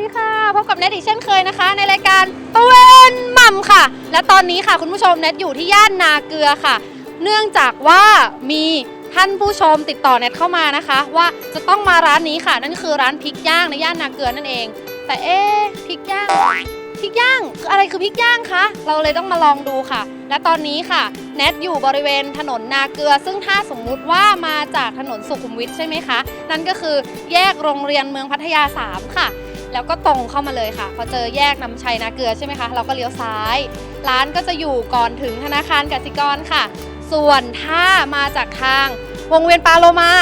ดีค่ะ พบกับเน็ตอีกเช่นเคยนะคะ ในรายการตะเวนหม่ำค่ะ และตอนนี้ค่ะคุณผู้ชมเน็ตอยู่ที่ย่านนาเกลือค่ะ เนื่องจากว่ามีท่านผู้ชมติดต่อเน็ตเข้ามานะคะ ว่าจะต้องมาร้านนี้ค่ะ นั่นคือร้านพริกย่างในย่านนาเกลือนั่นเอง แต่เอ๊ะพริกย่างพริกย่างคืออะไรคือพริกย่างคะเราเลยต้องมาลองดูค่ะ และตอนนี้ค่ะแนทอยู่บริเวณถนนนาเกลือ ซึ่งถ้าสมมุติว่ามาจากถนนสุขุมวิทใช่ไหมคะนั่นก็คือแยกโรงเรียนเมืองพัทยา 3 ค่ะ แล้วก็ตรงเข้ามาเลยค่ะ พอเจอแยกน้ำชัยนาเกลือใช่ไหมคะ เราก็เลี้ยวซ้าย ร้านก็จะอยู่ก่อนถึงธนาคารกสิกรค่ะ ส่วนถ้ามาจากทางวงเวียนปาโลมา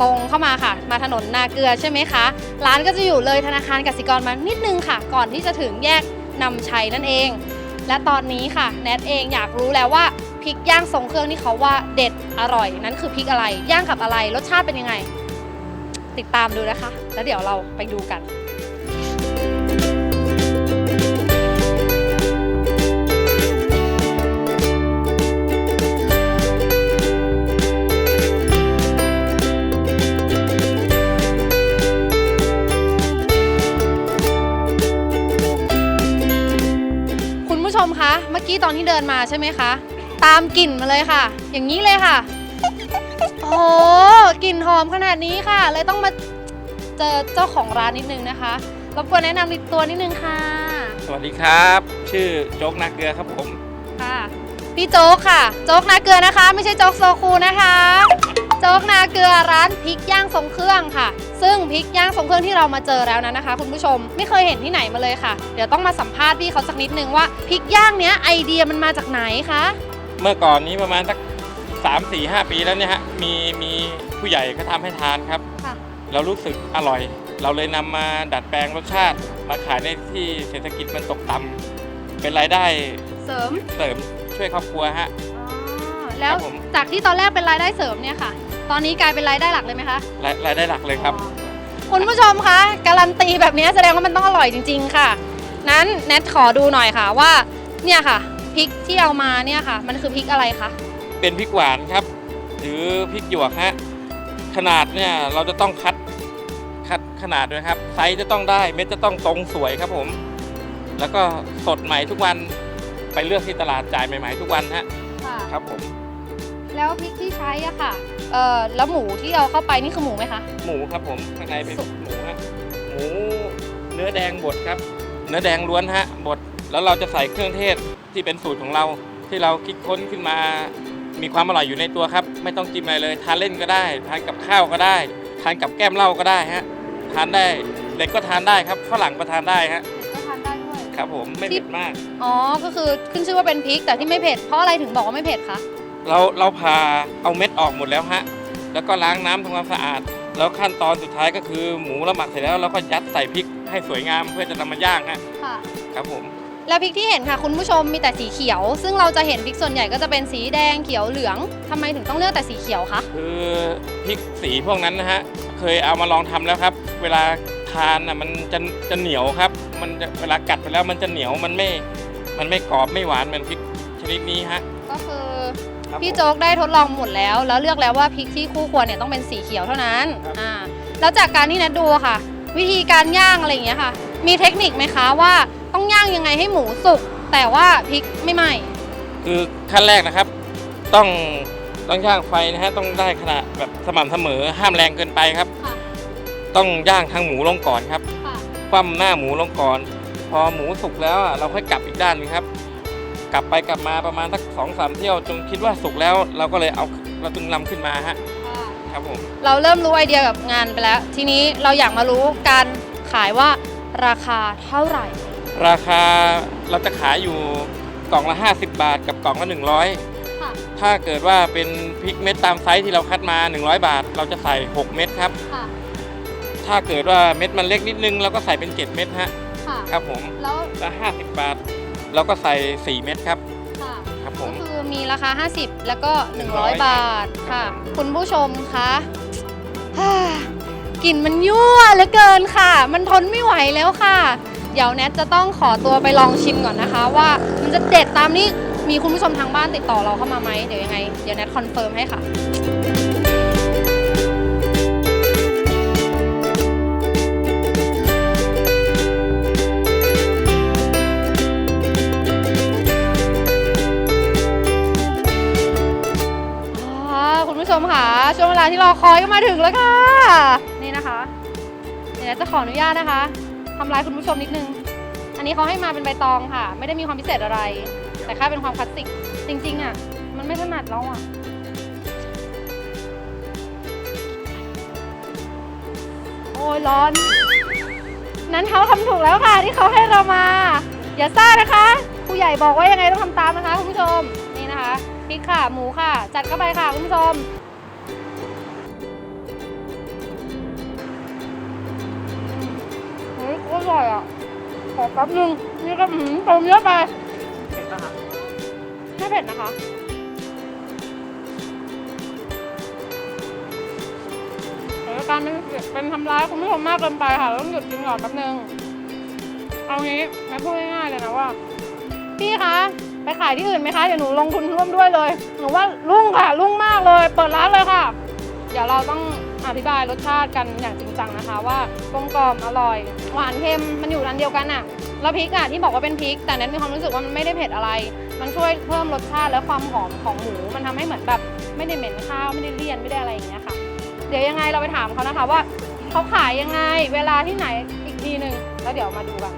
ตรงเข้ามาค่ะ มาถนนนาเกลือใช่ไหมคะ ร้านก็จะอยู่เลยธนาคารกสิกรมานิดนึงค่ะ ก่อนที่จะถึงแยกนำชัยนั่นเอง และตอนนี้ค่ะแนทเองอยากรู้แล้วว่าพริกย่างทรงเครื่องที่เขาว่าเด็ดอร่อย นั้นคือพริกอะไรย่างกับอะไรรสชาติเป็นยังไง ติดตามดูนะคะ แล้วเดี๋ยวเราไปดูกัน กี้ตอนที่เดินมาใช่ไหมคะ ตามกลิ่นมาเลยค่ะ อย่างนี้เลยค่ะ โอ้โหกลิ่นหอมขนาดนี้ค่ะ เลยต้องมาเจอเจ้าของร้านนิดนึงนะคะรบกวนแนะนำอีกตัวนิดนึงค่ะ สวัสดีครับ ชื่อโจ๊กนาเกลือครับผมค่ะ พี่โจ๊กค่ะ โจ๊กนาเกลือนะคะ ไม่ใช่โจ๊กโซคูนะคะ โจ๊กนาเกลือร้านพริกย่างทรงเครื่องค่ะ ซึ่งพริกย่างทรงเครื่องที่เรามาเจอแล้วนั้นนะคะ คุณผู้ชมไม่เคยเห็นที่ไหนมาเลยค่ะ เดี๋ยวต้องมาสัมภาษณ์พี่เขาสักนิดนึงว่าพริกย่างเนี้ยไอเดียมันมาจากไหนคะเมื่อก่อนนี้ประมาณสักสามสี่ห้าปีแล้วเนี่ยฮะมีมีผู้ใหญ่เขาทำให้ทานครับ ค่ะ เรารู้สึกอร่อย เราเลยนำมาดัดแปลงรสชาติ มาขายในที่เศรษฐกิจมันตกต่ำเป็นรายได้เสริมเสริมช่วยครอบครัวฮะ อ๋อแล้วครับผม จากที่ตอนแรกเป็นรายได้เสริมเนี่ยค่ะ ตอนนี้กลายเป็นรายได้หลักเลยไหมคะ รายรายได้หลักเลยครับ คุณผู้ชมคะการันตีแบบนี้แสดงว่ามันต้องอร่อยจริง ๆ ค่ะ นั้นแนทขอดูหน่อยค่ะว่าเนี่ยค่ะพริกที่เอามาเนี่ยค่ะ มันคือพริกอะไรคะเป็นพริกหวานครับ หรือพริกหยวกฮะขนาดเนี่ยเราจะต้องคัดคัดขนาดด้วยครับ ไซส์จะต้องได้เม็ดจะต้องตรงสวยครับผม แล้วก็สดใหม่ทุกวันไปเลือกที่ตลาดจ่ายใหม่ๆทุกวันฮะค่ะ ครับผม แล้วพริกที่ใช้อะค่ะเอ่อแล้วหมูที่เอาเข้าไปนี่คือหมูไหมคะ หมูครับผมข้างในเป็นหมูฮะหมูเนื้อแดงบดครับ เนื้อแดงล้วนฮะบดแล้วเราจะใส่เครื่องเทศที่เป็นสูตรของเรา ที่เราคิดค้นขึ้นมา มีความอร่อยอยู่ในตัวครับ ไม่ต้องจิ้มอะไรเลย ทานเล่นก็ได้ทานกับข้าวก็ได้ ทานกับแก้มเหล้าก็ได้ฮะทานได้เด็กก็ทานได้ครับฝรั่งก็ทานได้ฮะก็ทานได้ด้วย ครับผมไม่เผ็ดมาก อ๋อ ก็คือขึ้นชื่อว่าเป็นพริกแต่ที่ไม่เผ็ด เพราะอะไรถึงบอกว่าไม่เผ็ดคะ เราเราพาเอาเม็ดออกหมดแล้วฮะ แล้วก็ล้างน้ำทำความสะอาด แล้วขั้นตอนสุดท้ายก็คือหมูเราหมักเสร็จแล้วเราก็ยัดใส่พริกให้สวยงามเพื่อจะนำมาย่างฮะค่ะ ครับผม แล้วพริกที่เห็นค่ะคุณผู้ชมมีแต่สีเขียว ซึ่งเราจะเห็นพริกส่วนใหญ่ก็จะเป็นสีแดงเขียวเหลืองทำไมถึงต้องเลือกแต่สีเขียวคะคือพริกสีพวกนั้นนะฮะ เคยเอามาลองทำแล้วครับ เวลาทานอะมันจะจะเหนียวครับ มันจะเวลากัดไปแล้วมันจะเหนียวมันไม่ มันไม่กรอบไม่หวานเหมือนพริกชนิดนี้ฮะ ก็คือครับ พี่ผมโจ๊กได้ทดลองหมดแล้ว แล้วเลือกแล้วว่าพริกที่คู่ควรเนี่ยต้องเป็นสีเขียวเท่านั้นครับอ่าแล้วจากการที่นัดดูอะค่ะ วิธีการย่างอะไรอย่างเงี้ยค่ะ มีเทคนิคไหมคะว่าต้องย่างยังไงให้หมูสุกแต่ว่าพริกไม่ไหม้คือขั้นแรกนะครับ ต้องต้องย่างไฟนะฮะต้องได้ขนาดแบบสม่ำเสมอห้ามแรงเกินไปครับ ค่ะต้องย่างทางหมูลงก่อนครับ ค่ะคว่ำหน้าหมูลงก่อน พอหมูสุกแล้วอะเราค่อยกลับอีกด้านหนึงครับ กลับไปกลับมาประมาณสักสองสามเที่ยวจนคิดว่าสุกแล้ว เราก็เลยเอาเราตึงลำขึ้นมาฮะครับผมเราเริ่มรู้ไอเดียกับงานไปแล้ว ทีนี้เราอยากมารู้การขายว่าราคาเท่าไหร่ ราคาเราจะขายอยู่กล่องละ 50 บาท กับกล่องละ 100ค่ะถ้าเกิดว่าเป็นพริกเม็ดตามไซส์ที่เราคัดมา 100 บาท เราจะใส่ 6 เม็ดครับค่ะถ้าเกิดว่าเม็ดมันเล็กนิดนึงเราก็ใส่เป็น 7 เม็ดฮะค่ะครับผม แล้วแล้ว50 บาท เราก็ใส่ 4 เม็ดครับ ค่ะครับผก็มคือมีราคา 50 แล้วก็ 100 100 บาทค่ะ คุณผู้ชมคะฮ่ากลิ่นมันยั่วเหลือเกินค่ะ มันทนไม่ไหวแล้วค่ะ เดี๋ยวแนทจะต้องขอตัวไปลองชิมก่อนนะคะ ว่ามันจะเด็ดตามนี้มีคุณผู้ชมทางบ้านติดต่อเราเข้ามาไหมเดี๋ยวยังไง เดี๋ยวแนทคอนเฟิร์มให้ค่ะ ที่เราคอยก็มาถึงแล้วค่ะ นี่นะคะ เดี๋ยวจะขออนุญาตนะคะทำลายคุณผู้ชมนิดนึง อันนี้เขาให้มาเป็นใบตองค่ะ ไม่ได้มีความพิเศษอะไร แต่แค่เป็นความคลาสสิก จริงๆอะ มันไม่ถนัดแล้วอะ โอ้ยร้อน นั้นเขาทำถูกแล้วค่ะที่เขาให้เรามา อย่าซ่านะคะผู้ใหญ่บอกว่ายังไงต้องทำตามนะคะคุณผู้ชม นี่นะคะพริกค่ะ หมูค่ะ จัดเข้าไปค่ะคุณผู้ชม รอร่อยอะ ขอแป๊บนึง นี่ก็หืมเติมเยอะไปเห็นปะครับไม่เผ็ดนะคะ การเป็นเป็นทำร้ายคุณผู้ชมมากเกินไปค่ะเราต้องหยุดกินก่อนแป๊บนึง เอางี้แม่พูดง่ายๆเลยนะว่า พี่คะ ไปขายที่อื่นไหมคะ เดี๋ยวหนูลงทุนร่วมด้วยเลย หนูว่ารุ่งค่ะ รุ่งมากเลย เปิดร้านเลยค่ะ เดี๋ยวเราต้องอธิบายรสชาติกันอย่างจริงจังนะคะ ว่ากลมกล่อมอร่อย หวานเค็มมันอยู่อันเดียวกันอะแล้วพริกอะที่บอกว่าเป็นพริก แต่นั้นมีความรู้สึกว่ามันไม่ได้เผ็ดอะไร มันช่วยเพิ่มรสชาติและความหอมของหมู มันทำให้เหมือนแบบไม่ได้เหม็นข้าวไม่ได้เลี่ยนไม่ได้อะไรอย่างเงี้ยค่ะ เดี๋ยวยังไงเราไปถามเขานะคะว่าเขาขายยังไงเวลาที่ไหนอีกทีหนึ่งแล้วเดี๋ยวมาดูกัน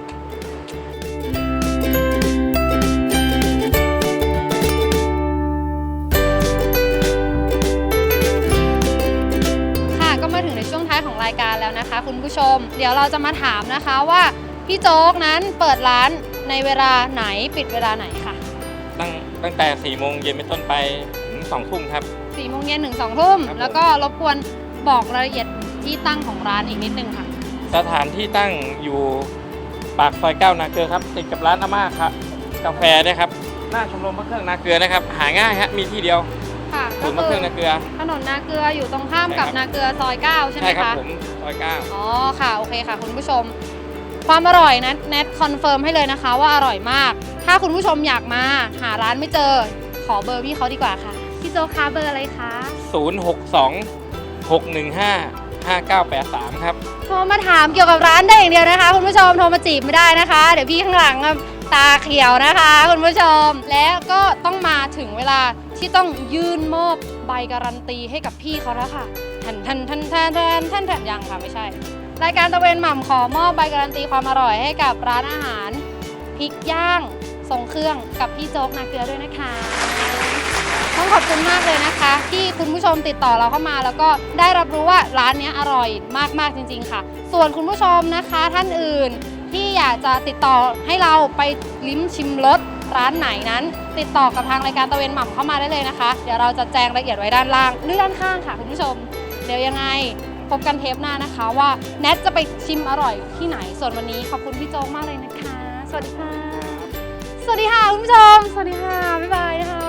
ท้ายของรายการแล้วนะคะ คุณผู้ชม เดี๋ยวเราจะมาถามนะคะว่าพี่โจ๊กนั้นเปิดร้านในเวลาไหนปิดเวลาไหนค่ะตั้งตั้งแต่4ี่โมงเย็นเป็นต้นไปถึงสองทุ่มครับสี่โมงเย็นถึงสองทุ่มครับผม แล้วก็รบกวนบอกรายละเอียดที่ตั้งของร้านอีกนิดนึงค่ะ สถานที่ตั้งอยู่ปากซอยเก้านาเกลือครับติดกับร้านอาม่าครับกาแฟนะครับหน้าชมรมพระเครื่องนาเกลือนะครับ หาง่ายฮะมีที่เดียว ค่ะศูก็นย์พระเคคืรื่อองนาเกลือ ถนนนาเกลืออยู่ตรงข้ามกับใช่ครับ นาเกลือซอยเก้าใช่ไหมใช่ครับคะ ผมซอยเก้า อ๋อค่ะโอเคค่ะคุณผู้ชม ความอร่อยนะแนทคอนเฟิร์มให้เลยนะคะ ว่าอร่อยมาก ถ้าคุณผู้ชมอยากมา หาร้านไม่เจอ ขอเบอร์พี่เขาดีกว่าค่ะพี่โจ๊กคะเบอร์อะไรคะศูนย์หกสองหกหนึ่งห้าห้าเก้าแปดสามครับ โทรมาถามเกี่ยวกับร้านได้อย่างเดียวนะคะ คุณผู้ชมโทรมาจีบไม่ได้นะคะ เดี๋ยวพี่ข้างหลังอะตาเขียวนะคะ คุณผู้ชมแล้วก็ต้องมาถึงเวลา ที่ต้องยื่นมอบใบการันตีให้กับพี่เขาแล้วค่ะทันทันทันทันทันทันทันยังค่ะไม่ใช่ รายการตะเวนหม่ำขอมอบใบการันตีความอร่อยให้กับร้านอาหารพริกย่างทรงเครื่องกับพี่โจ๊กนาเกลือด้วยนะคะ ต้องขอบคุณมากเลยนะคะ ที่คุณผู้ชมติดต่อเราเข้ามาแล้วก็ได้รับรู้ว่าร้านนี้อร่อยมากๆจริง ๆ ค่ะ ส่วนคุณผู้ชมนะคะท่านอื่นที่อยากจะติดต่อให้เราไปลิ้มชิมรส ร้านไหนนั้น ติดต่อกับทางรายการตะเวนหม่ำเข้ามาได้เลยนะคะ เดี๋ยวเราจะแจ้งรายละเอียดไว้ด้านล่างหรือด้านข้างค่ะคุณผู้ชม เดี๋ยวยังไงพบกันเทปหน้านะคะ ว่าแนทจะไปชิมอร่อยที่ไหน ส่วนวันนี้ขอบคุณพี่โจ๊กมากเลยนะคะ สวัสดีค่ะ สวัสดีค่ะคุณผู้ชม สวัสดีค่ะ บ๊ายบายนะคะ